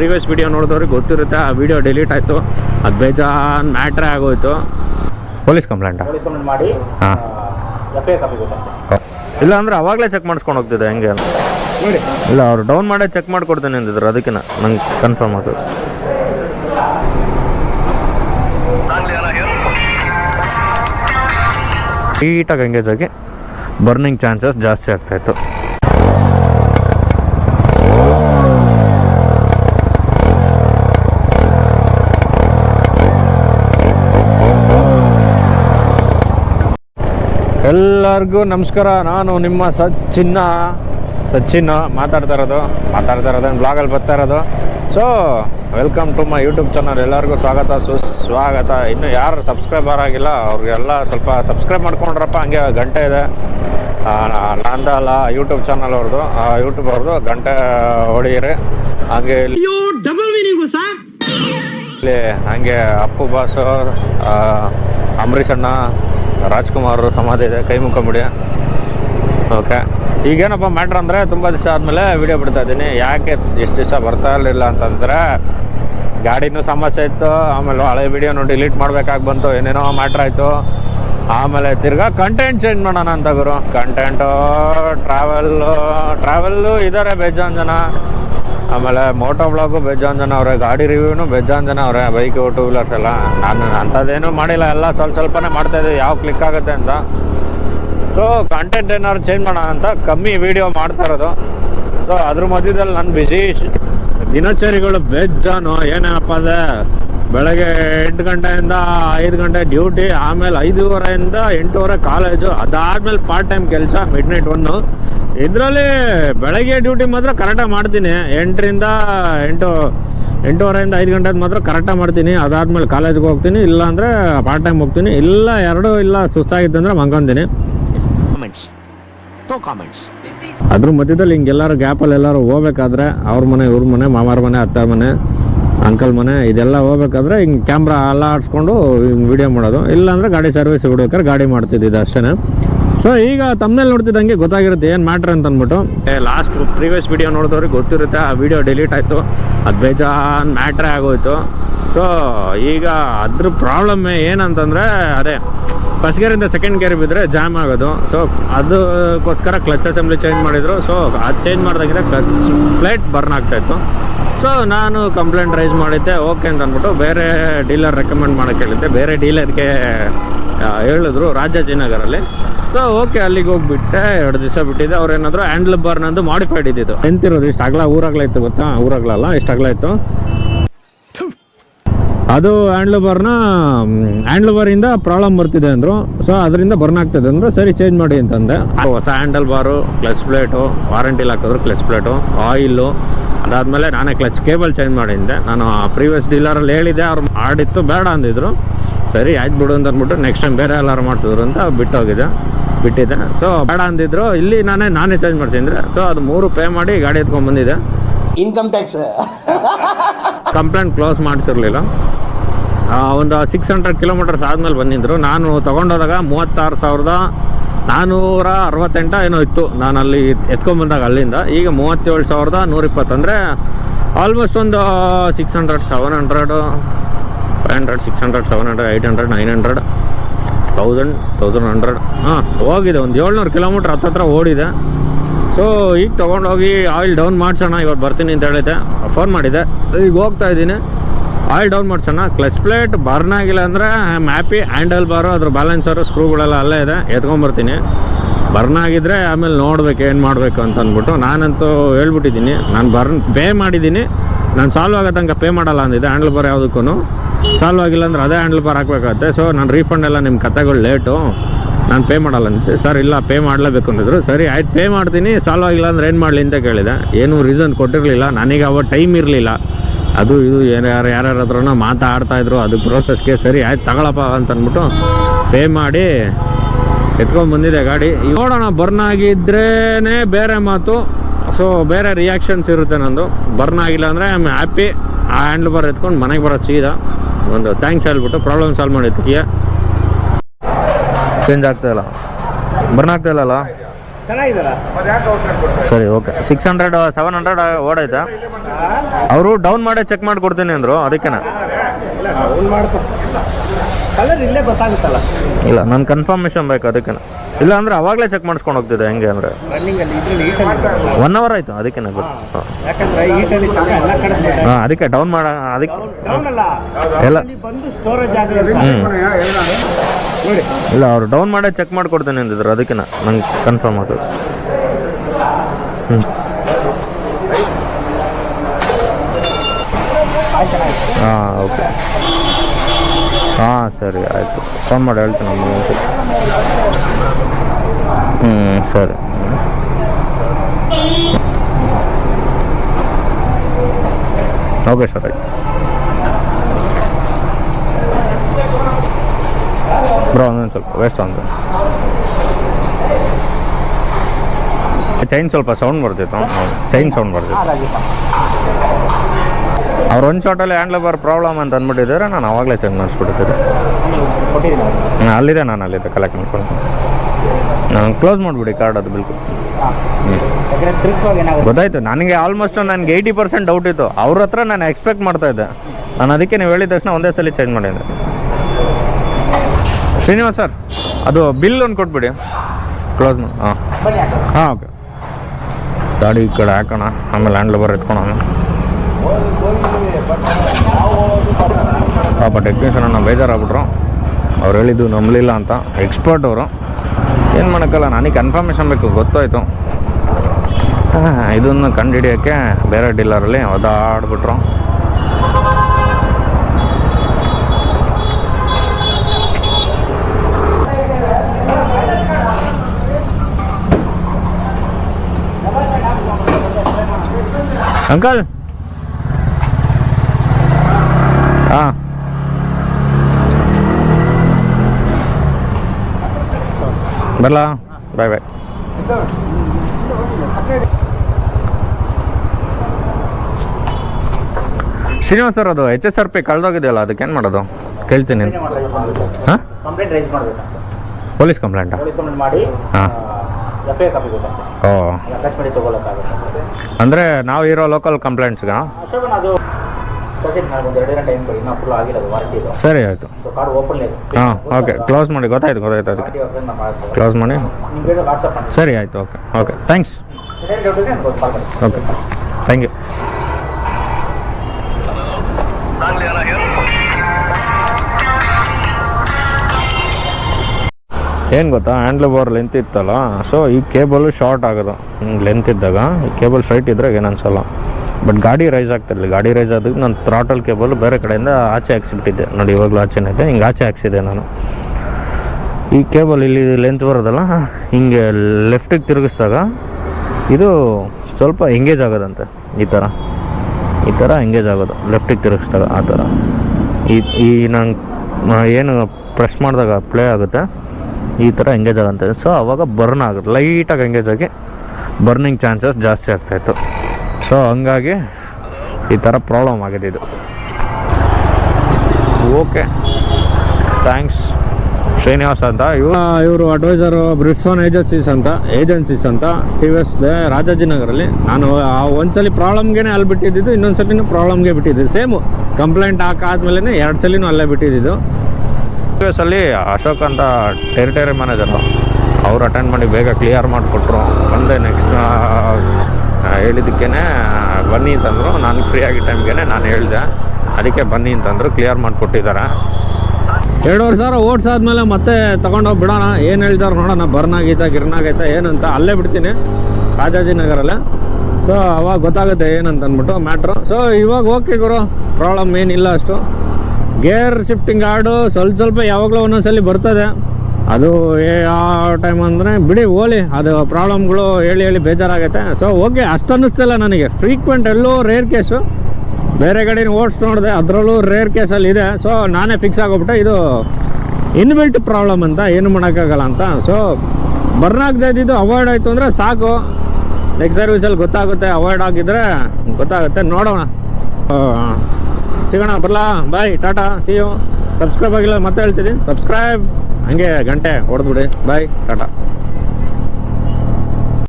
Previous video ನೋಡಿದವ್ರಿಗೆ ಗೊತ್ತಿರುತ್ತೆ ಆ video delete ಆಯಿತು. ಅದು ಬೇಜಾನ್ ಮ್ಯಾಟ್ರೇ ಆಗೋಯ್ತು. ಪೊಲೀಸ್ ಕಂಪ್ಲೇಂಟಾ ಪೊಲೀಸ್ ಕಂಪ್ಲೇಂಟ್ ಮಾಡಿ ಇಲ್ಲ ಅಂದ್ರೆ ಅವಾಗಲೇ ಚೆಕ್ ಮಾಡಿಸ್ಕೊಂಡು ಹೋಗ್ತಿದ್ದೆ ಹೆಂಗೆ ನೋಡಿ. ಇಲ್ಲ ಅವ್ರು ಡೌನ್ ಮಾಡೇ ಚೆಕ್ ಮಾಡಿಕೊಡ್ತೇನೆ ಅಂದಿದ್ರು ಅದಕ್ಕೆ ನಂಗೆ ಕನ್ಫರ್ಮ್ ಆಯ್ತು ನೀಟಾಗಿ ಎಂಗೇಜ್ ಆಗಿ ಬರ್ನಿಂಗ್ ಚಾನ್ಸಸ್ ಜಾಸ್ತಿ ಆಗ್ತಾಯಿತ್ತು ಎಲ್ಲರಿಗೂ ನಮಸ್ಕಾರ. ನಾನು ನಿಮ್ಮ ಸಚಿನ್ನ. ಸಚಿನ್ ಮಾತಾಡ್ತಾ ಇರೋದು ಮಾತಾಡ್ತಾ ಇರೋದು ಬ್ಲಾಗಲ್ಲಿ ಬರ್ತಾ ಇರೋದು. So welcome to my YouTube channel ಎಲ್ಲರಿಗೂ ಸ್ವಾಗತ ಸುಸ್ವಾಗತ. ಇನ್ನು ಯಾರು ಸಬ್ಸ್ಕ್ರೈಬರ್ ಆಗಿಲ್ಲ ಅವ್ರಿಗೆಲ್ಲ ಸ್ವಲ್ಪ ಸಬ್ಸ್ಕ್ರೈಬ್ ಮಾಡ್ಕೊಂಡ್ರಪ್ಪ ಹಂಗೆ ಗಂಟೆ ಇದೆ. ಆ, ನಂದು ಅಲ್ಲ ಯೂಟ್ಯೂಬ್ ಚಾನಲ್ ಅವ್ರದ್ದು. ಯೂಟ್ಯೂಬ್ ಅವ್ರದ್ದು ಗಂಟೆ ಹೊಡೀರಿ ಹಾಗೆ ಇಲ್ಲಿ ಹಂಗೆ ಅಪ್ಪು ಬಾಸು ಅಂಬರೀಷ್ ಅಣ್ಣ ರಾಜ್ಕುಮಾರ್ ಸಮಾಧಿ ಇದೆ, ಕೈ ಮುಡಿಯ ಓಕೆ. ಈಗೇನಪ್ಪ ಮ್ಯಾಟ್ರ್ ಅಂದರೆ ತುಂಬ ದಿವಸ ಆದಮೇಲೆ ವಿಡಿಯೋ ಬಿಡ್ತಾ ಇದ್ದೀನಿ. ಯಾಕೆ ಎಷ್ಟು ದಿವಸ ಬರ್ತಾ ಇರಲಿಲ್ಲ ಅಂತಂದರೆ, ಗಾಡಿನೂ ಸಮಸ್ಯೆ ಇತ್ತು, ಆಮೇಲೆ ಹಳೆ ವಿಡಿಯೋನು ಡಿಲೀಟ್ ಮಾಡಬೇಕಾಗಿ ಬಂತು, ಏನೇನೋ ಮ್ಯಾಟ್ರ್ ಆಯಿತು. ಆಮೇಲೆ ತಿರ್ಗಾ ಕಂಟೆಂಟ್ ಚೇಂಜ್ ಮಾಡೋಣ ಅಂತ ಗುರು. ಕಂಟೆಂಟು ಟ್ರಾವೆಲ್ಲು ಟ್ರಾವೆಲ್ಲು ಇದ್ದಾರೆ ಬೇಜಾನ್ ಜನ. ಆಮೇಲೆ ಮೋಟೋ ಬ್ಲಾಗು ಬೇಜಾನ್ ಜನ ಅವರೇ, ಗಾಡಿ ರಿವ್ಯೂನು ಬೇಜಾನ್ ಜನ ಅವರೇ, ಬೈಕು ಟೂ ವೀಲರ್ಸ್ ಎಲ್ಲ. ನಾನು ಅಂಥದ್ದೇನು ಮಾಡಿಲ್ಲ, ಎಲ್ಲ ಸ್ವಲ್ಪ ಸ್ವಲ್ಪನೇ ಮಾಡ್ತಾ ಇದ್ದೀವಿ, ಯಾವ ಕ್ಲಿಕ್ ಆಗುತ್ತೆ ಅಂತ. ಸೊ ಕಂಟೆಂಟ್ ಏನಾದ್ರು ಚೇಂಜ್ ಮಾಡೋಣ ಅಂತ ಕಮ್ಮಿ ವಿಡಿಯೋ ಮಾಡ್ತಾ ಇರೋದು. ಸೊ ಅದ್ರ ಮಧ್ಯದಲ್ಲಿ ನಾನು ಬಿಸಿ ದಿನಚರಿಗಳು ಬೆಜ್ಜಾನು ಏನೇನಪ್ಪ ಅದೇ ಬೆಳಗ್ಗೆ ಎಂಟು ಗಂಟೆಯಿಂದ ಐದು ಗಂಟೆ ಡ್ಯೂಟಿ ಆಮೇಲೆ ಐದೂವರೆಯಿಂದ ಎಂಟೂವರೆ ಕಾಲೇಜು ಅದಾದ್ಮೇಲೆ ಪಾರ್ಟ್ ಟೈಮ್ ಕೆಲಸ ಮಿಡ್ ನೈಟ್ ಒನ್ನು ಇದರಲ್ಲಿ ಬೆಳಗ್ಗೆ ಡ್ಯೂಟಿ ಮಾತ್ರ ಕರೆಕ್ಟಾಗಿ ಮಾಡ್ತೀನಿ. ಎಂಟರಿಂದ ಎಂಟು ಎಂಟೂವರೆಯಿಂದ ಐದು ಗಂಟೆ ಮಾತ್ರ ಕರೆಕ್ಟಾಗಿ ಮಾಡ್ತೀನಿ. ಅದಾದ್ಮೇಲೆ ಕಾಲೇಜ್ಗೆ ಹೋಗ್ತೀನಿ. ಇಲ್ಲ ಅಂದರೆ ಪಾರ್ಟ್ ಟೈಮ್ ಹೋಗ್ತೀನಿ. ಇಲ್ಲ ಎರಡೂ ಇಲ್ಲ ಸುಸ್ತಾಗಿತ್ತು ಅಂದರೆ comments. ಅದ್ರ ಮಧ್ಯದಲ್ಲಿ ಹಿಂಗೆಲ್ಲರೂ ಗ್ಯಾಪಲ್ಲಿ ಎಲ್ಲರೂ ಹೋಗ್ಬೇಕಾದ್ರೆ ಅವ್ರ ಮನೆ ಇವ್ರ ಮನೆ ಮಾಮಾರ ಮನೆ ಅತ್ತಾರ ಮನೆ. ಅಂಕಲ್ ಮನೆ, ಇದೆಲ್ಲ ಹೋಗ್ಬೇಕಾದ್ರೆ ಹಿಂಗೆ ಕ್ಯಾಮ್ರಾ ಎಲ್ಲ ಆಡಿಸ್ಕೊಂಡು ಹಿಂಗೆ ವೀಡಿಯೋ ಮಾಡೋದು. ಇಲ್ಲಾಂದರೆ ಗಾಡಿ ಸರ್ವಿಸ್ ಬಿಡ್ಬೇಕಾದ್ರೆ ಗಾಡಿ ಮಾಡ್ತಿದ್ದಿದ್ದು ಅಷ್ಟೇ ಸೊ ಈಗ ತಮ್ಮನೇಲಿ ನೋಡ್ತಿದ್ದಂಗೆ ಗೊತ್ತಾಗಿರುತ್ತೆ ಏನು ಮ್ಯಾಟ್ರ್ ಅಂತ ಅಂದ್ಬಿಟ್ಟು. ಲಾಸ್ಟ್ ಪ್ರೀವಿಯಸ್ ವೀಡಿಯೋ ನೋಡಿದವ್ರಿಗೆ ಗೊತ್ತಿರುತ್ತೆ, ಆ ವಿಡಿಯೋ ಡಿಲೀಟ್ ಆಯಿತು. ಅದು ಬೇಜಾನ್ ಮ್ಯಾಟ್ರೇ ಆಗೋಯ್ತು. ಸೊ ಈಗ ಅದ್ರ ಪ್ರಾಬ್ಲಮ್ ಏನಂತಂದರೆ, ಅದೇ ಫಸ್ಟ್ ಗೇರಿಂದ ಸೆಕೆಂಡ್ ಗೇರ್ ಬಿದ್ದರೆ ಜಾಮ್ ಆಗೋದು. ಸೊ ಅದಕ್ಕೋಸ್ಕರ ಕ್ಲಚ್ ಅಸೆಂಬ್ಲಿ ಚೇಂಜ್ ಮಾಡಿದರು. ಸೊ ಅದು ಚೇಂಜ್ ಮಾಡಿದಾಗಿದ್ರೆ ಕ್ಲಚ್ ಪ್ಲೇಟ್ ಬರ್ನ್ ಆಗ್ತಾಯಿತ್ತು ಸೊ ನಾನು ಕಂಪ್ಲೇಂಟ್ ರೈಸ್ ಮಾಡಿದ್ದೆ ಓಕೆ ಅಂತ ಅಂದ್ಬಿಟ್ಟು ಬೇರೆ ಡೀಲರ್ ರೆಕಮೆಂಡ್ ಮಾಡೋಕ್ಕೆ ಹೇಳಿದ್ದೆ. ಬೇರೆ ಡೀಲರ್ಗೆ ಹೇಳಿದ್ರು ರಾಜಾಜಿನಗರಲ್ಲಿ ಸೊ ಓಕೆ ಅಲ್ಲಿಗೆ ಹೋಗ್ಬಿಟ್ಟೆ, ಎರಡು ದಿವಸ ಬಿಟ್ಟಿದ್ದೆ ಅವ್ರು ಏನಾದ್ರು ಹ್ಯಾಂಡ್ಲ್ ಬಾರ್ನಂದು ಮಾಡಿಫೈಡ್ ಇದ್ದಿದ್ದು. ಎಂತಿರೋದು ಇಷ್ಟು ಅಗಲ ಊರಾಗ್ಲ ಗೊತ್ತಾ? ಊರಾಗ್ಲಲ್ಲ, ಇಷ್ಟು ಅಗಲ ಅದು ಹ್ಯಾಂಡ್ಲ್ ಬಾರ್ನ ಹ್ಯಾಂಡ್ಲ್ ಬಾರಿಂದ ಪ್ರಾಬ್ಲಮ್ ಬರ್ತಿದೆ ಅಂದರು. ಸೊ ಅದರಿಂದ ಬರ್ನ್ ಆಗ್ತಿದೆ ಅಂದರು. ಸರಿ ಚೇಂಜ್ ಮಾಡಿ ಅಂತಂದೆ. ಹೊಸ ಹ್ಯಾಂಡಲ್ ಬಾರು ಕ್ಲಚ್ ಪ್ಲೇಟು ವಾರಂಟಿಲಿ ಹಾಕಿದ್ರು ಕ್ಲಚ್ ಪ್ಲೇಟು ಆಯಿಲು ಅದಾದಮೇಲೆ ನಾನೇ ಕ್ಲಚ್ ಕೇಬಲ್ ಚೇಂಜ್ ಮಾಡಿದ್ದೆ ನಾನು ಪ್ರೀವಿಯಸ್ ಡೀಲರಲ್ಲಿ ಹೇಳಿದ್ದೆ ಅವ್ರು ಆಡಿತ್ತು ಬೇಡ ಅಂದಿದ್ರು. ಸರಿ ಆಯ್ತು ಬಿಡು ಅಂತ ಅಂದ್ಬಿಟ್ಟು ನೆಕ್ಸ್ಟ್ ಟೈಮ್ ಬೇರೆ ಎಲ್ಲರೂ ಮಾಡ್ತಿದ್ರು ಅಂತ ಬಿಟ್ಟೋಗಿದೆ ಬಿಟ್ಟಿದ್ದೆ. ಸೊ ಬೇಡ ಅಂದಿದ್ರು. ಇಲ್ಲಿ ನಾನೇ ನಾನೇ ಚೇಂಜ್ ಮಾಡ್ತೀನಿ ಸೊ ಅದು ಮೂರು ಪೇ ಮಾಡಿ ಗಾಡಿ ಎತ್ಕೊಂಡ್ ಬಂದಿದೆ. ಇನ್ಕಮ್ ಟ್ಯಾಕ್ಸ್ ಕಂಪ್ಲೇಂಟ್ ಕ್ಲೋಸ್ ಮಾಡಿಸಿರ್ಲಿಲ್ಲ. ಒಂದು ಸಿಕ್ಸ್ ಹಂಡ್ರೆಡ್ ಕಿಲೋಮೀಟರ್ಸ್ ಆದಮೇಲೆ ಬಂದಿದ್ರು. ನಾನು ತೊಗೊಂಡೋದಾಗ ಮೂವತ್ತಾರು ಸಾವಿರದ ನಾನ್ನೂರ ಅರವತ್ತೆಂಟ ಏನೋ ಇತ್ತು. ನಾನು ಅಲ್ಲಿ ಎತ್ಕೊಂಡ್ಬಂದಾಗ ಅಲ್ಲಿಂದ. ಈಗ ಮೂವತ್ತೇಳು ಸಾವಿರದ ನೂರಿಪ್ಪತ್ತು. ಅಂದರೆ ಆಲ್ಮೋಸ್ಟ್ ಒಂದು six hundred seven hundred five hundred six hundred seven hundred eight hundred nine hundred thousand thousand hundred ಹಾಂ, ಹೋಗಿದೆ. ಒಂದು ಏಳ್ನೂರು ಕಿಲೋಮೀಟ್ರ್ ಹತ್ರ ಓಡಿದೆ. ಸೊ ಈಗ ತೊಗೊಂಡೋಗಿ ಆಯಿಲ್ ಡೌನ್ ಮಾಡಿಸೋಣ. ಇವತ್ತು ಬರ್ತೀನಿ ಅಂತ ಹೇಳಿದ್ದೆ. ಫೋನ್ ಮಾಡಿದ್ದೆ. ಈಗ ಹೋಗ್ತಾ ಇದ್ದೀನಿ. ಆಯಿಲ್ ಡೌನ್ ಮಾಡ್ಸೋಣ. ಕ್ಲಚ್ ಪ್ಲೇಟ್ ಬರ್ನ್ ಆಗಿಲ್ಲ ಅಂದರೆ ಮ್ಯಾಪಿ ಹ್ಯಾಂಡಲ್ ಬಾರು ಅದ್ರ ಬ್ಯಾಲೆನ್ಸರು ಸ್ಕ್ರೂಗಳೆಲ್ಲ ಅಲ್ಲೇ ಇದೆ. ಎತ್ಕೊಂಬರ್ತೀನಿ ಬರ್ನ್ ಆಗಿದ್ರೆ ಆಮೇಲೆ ನೋಡಬೇಕು ಏನು ಮಾಡಬೇಕು ಅಂತ ಅಂದ್ಬಿಟ್ಟು ನಾನಂತೂ ಹೇಳ್ಬಿಟ್ಟಿದ್ದೀನಿ. ನಾನು ಬರ್ನ್ ಪೇ ಮಾಡಿದ್ದೀನಿ. ನಾನು ಸಾಲ್ವ್ ಆಗೋ ತನಕ ಪೇ ಮಾಡಲ್ಲ ಅಂದಿದೆ ಹ್ಯಾಂಡಲ್ ಬಾರ್ ಯಾವುದಕ್ಕೂ ಸಾಲ್ವ್ ಆಗಿಲ್ಲ ಅಂದ್ರೆ ಅದೇ ಹ್ಯಾಂಡಲ್ ಬಾರ್ ಹಾಕ್ಬೇಕಾಗತ್ತೆ. ಸೊ ನಾನು ರೀಫಂಡ್ ಎಲ್ಲ ನಿಮ್ಮ ಕತೆಗಳು ಲೇಟು ನಾನು ಪೇ ಮಾಡಲ್ಲ ಅಂತೆ ಸರ್ ಇಲ್ಲ ಪೇ ಮಾಡಲೇಬೇಕು ಅಂದಿದ್ರು. ಸರಿ, ಆಯ್ತು ಪೇ ಮಾಡ್ತೀನಿ. ಸಾಲ್ವ್ ಆಗಿಲ್ಲ ಅಂದ್ರೆ ಏನು ಮಾಡಲಿ ಅಂತ ಕೇಳಿದೆ. ಏನೂ ರೀಸನ್ ಕೊಟ್ಟಿರಲಿಲ್ಲ. ನನಗೆ ಅವಾಗ ಟೈಮ್ ಇರಲಿಲ್ಲ. ಅದು ಇದು ಏನಾರು ಯಾರು ಯಾರ್ಯಾರ ಹತ್ರನೋ ಮಾತಾಡ್ತಾ ಇದ್ರು, ಅದು ಪ್ರೋಸೆಸ್ಗೆ ಸರಿ ಆಯ್ತು, ತಗೊಳಪ್ಪ ಅಂತ ಅಂದ್ಬಿಟ್ಟು ಪೇ ಮಾಡಿ ಎತ್ಕೊಂಡ್ ಬಂದಿದೆ ಗಾಡಿ. ನೋಡೋಣ ಬರ್ನ್ ಆಗಿದ್ರೇ ಬೇರೆ ಮಾತು. ಸೊ ಬೇರೆ ರಿಯಾಕ್ಷನ್ಸ್ ಇರುತ್ತೆ ನಂದು. ಬರ್ನ್ ಆಗಿಲ್ಲ ಅಂದರೆ ಐ ಆಮ್ ಹ್ಯಾಪಿ ಆ ಹ್ಯಾಂಡ್ಲ್ ಬಾರ್ ಎತ್ಕೊಂಡು ಮನೆಗೆ ಬರೋದು ಸೀದಾ. ಒಂದು ಥ್ಯಾಂಕ್ಸ್ ಹೇಳ್ಬಿಟ್ಟು ಪ್ರಾಬ್ಲಮ್ ಸಾಲ್ವ್ ಮಾಡಿದ್ದಕ್ಕೆ ಚೇಂಜ್ ಆಗ್ತಾಯಿಲ್ಲ ಬರ್ನ್ ಆಗ್ತಾ ಇಲ್ಲಲ್ಲ ಚೆನ್ನಾಗಿದಲ್ಲ ಸರಿ okay. Six hundred seven hundred ಓಡಾಯ್ತಾ? ಅವರು ಡೌನ್ ಮಾಡೇ ಚೆಕ್ ಮಾಡಿ ಕೊಡ್ತೀನಿ ಅಂದರು ಅದಕ್ಕೆನ. ಇಲ್ಲೇ ಗೊತ್ತಾಗುತ್ತಲ್ಲ. ಇಲ್ಲ ನನ್ನ ಕನ್ಫರ್ಮೇಷನ್ ಬೇಕು ಅದಕ್ಕೆನ. ಇಲ್ಲ ಅಂದ್ರೆ ಅವಾಗಲೇ ಚೆಕ್ ಮಾಡಿಸ್ಕೊಂಡು ಹೋಗ್ತಿದ್ದೆ ಹೆಂಗೆ ಅಂದರೆ. ಒನ್ ಅವರ್ ಆಯಿತು ಅದಕ್ಕೆ ಹಾಂ. ಅದಕ್ಕೆ ಡೌನ್ ಮಾಡ ಅದಕ್ಕೆ ಎಲ್ಲ ಇಲ್ಲ ಅವ್ರು ಡೌನ್ ಮಾಡೇ ಚೆಕ್ ಮಾಡ್ಕೊಡ್ತೇನೆ ಕೊಡ್ತೀನಿ ಅಂದಿದ್ರು ಅದಕ್ಕೆ ನಂಗೆ ಕನ್ಫರ್ಮ್ ಆಗ್ತದೆ ಹ್ಞೂ ಹಾಂ ಓಕೆ ಹಾಂ ಸರಿ ಆಯಿತು. ಫೋನ್ ಮಾಡಿ ಹೇಳ್ತೀನಿ ಹ್ಞೂ ಸರಿ. Okay sir. ಆಯ್ತು ಬ್ರೋ ಒಂದೊಂದು ಸ್ವಲ್ಪ ವೇಸ್ಟ್ ಅಂತ ಚೈನ್ ಸ್ವಲ್ಪ ಸೌಂಡ್ ಬರ್ತಿತ್ತು. ಚೈನ್ ಸೌಂಡ್ ಬರ್ತಿತ್ತು. ಅವ್ರು ಒಂದು ಶಾಟಲ್ಲಿ ಹ್ಯಾಂಡ್ಲ್ ಬಾರ್ ಪ್ರಾಬ್ಲಮ್ ಅಂತ ಅಂದ್ಬಿಟ್ಟಿದ್ದಾರೆ? ನಾನು ಅವಾಗಲೇ ಚೇಂಜ್. ಹ್ಮ್, ಅಲ್ಲಿದೆ ನಾನು ಅಲ್ಲಿದೆ ಕಲೆಕ್ಟ್ ಮಾಡ್ಕೊಂಡು. ನಾನು ಕ್ಲೋಸ್ ಮಾಡಿಬಿಡಿ ಕಾರ್ಡ್ ಅದು ಬಿಲ್ಕುಲ್ ಗೊತ್ತಾಯ್ತು, ನನಗೆ ಆಲ್ಮೋಸ್ಟ್ ನನಗೆ ಏಯ್ಟಿ ಪರ್ಸೆಂಟ್ ಡೌಟ್ ಇತ್ತು. ಅವ್ರ ಹತ್ರ ನಾನು ಎಕ್ಸ್ಪೆಕ್ಟ್ ಮಾಡ್ತಾ ಇದ್ದೆ. ನಾನು ಅದಕ್ಕೆ ನೀವು ಹೇಳಿದ ತಕ್ಷಣ ಒಂದೇ ಸಲ ಚೇಂಜ್ ಮಾಡಿದ್ದೆ ಶ್ರೀನಿವಾಸ್ ಸರ್, ಅದು ಬಿಲ್ ಒಂದು ಕೊಟ್ಬಿಡಿ. ಕ್ಲೋಸ್ ಮಾಡಿ. ಹಾಂ. ಹಾಂ ಓಕೆ ಗಾಡಿ ಈ ಕಡೆ ಹಾಕೋಣ, ಆಮೇಲೆ ಹ್ಯಾಂಡ್ಲ್ ಬರ್ ಎತ್ಕೊಳೋಣ ಪಾಪ ಟೆಕ್ನಿಷಿಯನ್ ಬೇಜಾರಾಗ್ಬಿಟ್ರು. ಅವ್ರು ಹೇಳಿದ್ದು ನಂಬಲಿಲ್ಲ ಅಂತ ಎಕ್ಸ್ಪರ್ಟ್ ಅವರು. ಏನು ಮಾಡೋಕ್ಕಲ್ಲ? ನನಗೆ ಕನ್ಫರ್ಮೇಷನ್ ಬೇಕು. ಗೊತ್ತಾಯ್ತು. ಇದನ್ನು ಕಂಡುಹಿಡಿಯೋಕ್ಕೆ ಬೇರೆ ಡೀಲರಲ್ಲಿ ಒದಾಡ್ಬಿಟ್ರು ಅಂಕಲ್? ಹಾಂ ಬರಲಾ? Bye bye. ಶ್ರೀನಿವಾಸ್ ಸರ್ ಅದು ಎಚ್ ಎಸ್ ಆರ್ ಪಿ ಕಳೆದೋಗಿದೆಯಲ್ಲ ಅದಕ್ಕೆ ಏನು ಮಾಡೋದು? ಕೇಳ್ತೀನಿ. ಹಾಂ? ಕಂಪ್ಲೇಂಟ್ ರೈಸ್ ಮಾಡಬೇಕಂತ ಪೊಲೀಸ್ ಕಂಪ್ಲೇಂಟಾ? ಪೊಲೀಸ್ ಕಂಪ್ಲೇಂಟ್ ಮಾಡಿ ಹಾ. ಎಫ್ ಐ ಕಾಪಿ ಓ. ತೊಗೊಳಕ್ಕಾಗುತ್ತೆ. ಅಂದರೆ ನಾವು ಇರೋ ಲೋಕಲ್ ಕಂಪ್ಲೇಂಟ್ಸ್ಗೆ ಅದು ಸರಿ ಆಯಿತು. ಹಾಂ ಓಕೆ ಕ್ಲೋಸ್ ಮಾಡಿ ಗೊತ್ತಾಯ್ತು ಗೊತ್ತಾಯ್ತು ಅದಕ್ಕೆ. ಕ್ಲೋಸ್ ಮಾಡಿ. ಸರಿ ಆಯಿತು okay okay thanks okay thank you ಏನು ಗೊತ್ತಾ ಹ್ಯಾಂಡ್ಲ್ ಬಾರ್ ಲೆಂತ್ ಇತ್ತಲ್ಲ ಸೊ ಈ ಕೇಬಲು ಶಾರ್ಟ್ ಆಗೋದು. ಲೆಂತ್ ಇದ್ದಾಗ ಈ ಕೇಬಲ್ ಸ್ಟ್ರೈಟ್ ಇದ್ದರೆ ಏನು ಅನ್ಸಲ್ಲ ಬಟ್ ಗಾಡಿ ರೈಸ್ ಆಗ್ತಿರಲಿಲ್ಲ ಗಾಡಿ ರೈಸ್ ಆದಾಗ ನಾನು ಥ್ರಾಟಲ್ ಕೇಬಲ್ ಬೇರೆ ಕಡೆಯಿಂದ ಆಚೆ ಹಾಕ್ಸಿಬಿಟ್ಟಿದ್ದೆ. ನೋಡಿ, ಇವಾಗಲೂ ಆಚೆನೇ ಇದೆ ಹಿಂಗೆ ಆಚೆ ಹಾಕ್ಸಿದೆ ನಾನು. ಈ ಕೇಬಲ್ ಇಲ್ಲಿ ಲೆಂತ್ ಬರೋದಲ್ಲ, ಹಿಂಗೆ ಲೆಫ್ಟಿಗೆ ತಿರುಗಿಸಿದಾಗ ಇದು ಸ್ವಲ್ಪ ಎಂಗೇಜ್ ಆಗೋದಂತೆ. ಈ ಥರ. ಈ ಥರ ಎಂಗೇಜ್ ಆಗೋದು. ಲೆಫ್ಟಿಗೆ ತಿರುಗಿಸಿದಾಗ ಆ ಥರ. ಈ ಈ ನಂಗೆ ಏನು ಪ್ರೆಸ್ ಮಾಡಿದಾಗ ಪ್ಲೇ ಆಗುತ್ತೆ. ಈ ಥರ ಎಂಗೇಜ್ ಆಗುತ್ತೆ ಸೊ ಅವಾಗ ಬರ್ನ್ ಆಗುತ್ತೆ. ಲೈಟಾಗಿ ಎಂಗೇಜ್ ಆಗಿ ಬರ್ನಿಂಗ್ ಚಾನ್ಸಸ್ ಜಾಸ್ತಿ ಆಗ್ತಾಯಿತ್ತು ಸೊ ಹಂಗಾಗಿ ಈ ಥರ ಪ್ರಾಬ್ಲಮ್ ಆಗಿದೆ ಇದು. ಓಕೆ ಥ್ಯಾಂಕ್ಸ್ ಶ್ರೀನಿವಾಸ್ ಅಂತ ಇವ ಇವರು ಅಡ್ವೈಸರು ಬ್ರಿಸ್ಸೋನ್ ಏಜೆನ್ಸೀಸ್ ಅಂತ ಏಜೆನ್ಸೀಸ್ ಅಂತ ಟಿ ವಿ ಎಸ್ ರಾಜಾಜಿನಗರಲ್ಲಿ ನಾನು ಆ ಒಂದ್ಸಲಿ ಪ್ರಾಬ್ಲಮ್ಗೆ ಅಲ್ಲಿ ಬಿಟ್ಟಿದ್ದು ಇನ್ನೊಂದು ಸಲಿನೂ ಪ್ರಾಬ್ಲಮ್ಗೆ ಬಿಟ್ಟಿದ್ದು ಸೇಮು ಕಂಪ್ಲೇಂಟ್ ಹಾಕಾದ್ಮೇಲೆ ಎರಡು ಸಲಿನೂ ಅಲ್ಲೇ ಬಿಟ್ಟಿದ್ದು ಟಿ ವಿ ಎಸ್ ಅಲ್ಲಿ ಅಶೋಕ್ ಅಂತ ಟೆರಿಟರಿ ಮ್ಯಾನೇಜರು ಅವ್ರು. ಅಟೆಂಡ್ ಮಾಡಿ ಬೇಗ ಕ್ಲಿಯರ್ ಮಾಡಿಕೊಟ್ರು. ಬಂದೆ ನೆಕ್ಸ್ಟ್ ಹೇಳಿದ್ದಕ್ಕೇ ಬನ್ನಿ ಅಂತಂದರು. ನಾನು ಫ್ರೀ ಆಗಿದ್ದ ಟೈಮ್ಗೆ ನಾನು ಹೇಳಿದೆ. ಅದಕ್ಕೆ ಬನ್ನಿ ಅಂತಂದರು ಕ್ಲಿಯರ್ ಮಾಡಿಕೊಟ್ಟಿದ್ದಾರೆ ಎರಡೂವರೆ ಸಾವಿರ ಓಡ್ಸಾದ್ಮೇಲೆ ಮತ್ತೆ ತೊಗೊಂಡೋಗಿ ಬಿಡೋಣ. ಏನು ಹೇಳ್ತಾರೆ ನೋಡೋಣ. ಬರ್ನ್ ಆಗೈತಾ ಗಿರ್ನ್ ಆಗೈತಾ ಏನಂತ ಅಲ್ಲೇ ಬಿಡ್ತೀನಿ. ರಾಜಾಜಿನಗರಲ್ಲೇ ಸೊ ಅವಾಗ ಗೊತ್ತಾಗುತ್ತೆ ಏನಂತ ಅಂದ್ಬಿಟ್ಟು ಮ್ಯಾಟ್ರು ಸೊ ಇವಾಗ ಓಕೆ ಗುರು. ಪ್ರಾಬ್ಲಮ್ ಏನಿಲ್ಲ ಅಷ್ಟು. ಗೇರ್ ಶಿಫ್ಟಿಂಗ್ ಆಡು ಸ್ವಲ್ಪ ಸ್ವಲ್ಪ ಯಾವಾಗಲೂ ಒಂದೊಂದ್ಸಲಿ ಬರ್ತದೆ. ಅದು ಯಾವ ಟೈಮ್ ಅಂದರೆ, ಬಿಡಿ ಓಲಿ, ಅದು ಪ್ರಾಬ್ಲಮ್ಗಳು ಹೇಳಿ ಹೇಳಿ ಬೇಜಾರಾಗುತ್ತೆ. ಸೊ ಓಕೆ ಅಷ್ಟು ಅನ್ನಿಸ್ತಿಲ್ಲ ನನಗೆ. ಫ್ರೀಕ್ವೆಂಟ್ ಎಲ್ಲೋ ರೇರ್ ಕೇಸು ಬೇರೆ ಕಡೆ ಓಡ್ಸ್ ನೋಡಿದೆ, ಅದರಲ್ಲೂ ರೇರ್ ಕೇಸಲ್ಲಿ ಇದೆ. ಸೊ ನಾನೇ ಫಿಕ್ಸ್ ಆಗೋಗ್ಬಿಟ್ಟೆ. ಇದು ಇನ್ಬಿಲ್ಟ್ ಪ್ರಾಬ್ಲಮ್ ಅಂತ ಏನು ಮಾಡೋಕ್ಕಾಗಲ್ಲ ಅಂತ. ಸೊ ಬರ್ನ್ ಆಗದೇ ಇದ್ದಿದ್ದು ಅವಾಯ್ಡ್ ಆಯಿತು ಅಂದರೆ ಸಾಕು. ನೆಕ್ಸ್ಟ್ ಸರ್ವಿಸಲ್ಲಿ ಗೊತ್ತಾಗುತ್ತೆ ಅವಾಯ್ಡ್ ಆಗಿದ್ರೆ ಗೊತ್ತಾಗುತ್ತೆ. ನೋಡೋಣ. ಸಿಗೋಣ, ಬರಲಾ ಬಾಯ್ ಟಾಟಾ ಸಿ ಯು ಸಬ್ಸ್ಕ್ರೈಬ್ ಆಗಿಲ್ಲ, ಮತ್ತೆ ಹೇಳ್ತೀನಿ ಸಬ್ಸ್ಕ್ರೈಬ್ ಹಂಗೆ ಗಂಟೆ ಹೊಡೆದ್ಬಿಡಿ. ಬಾಯ್ ಟಾಟಾ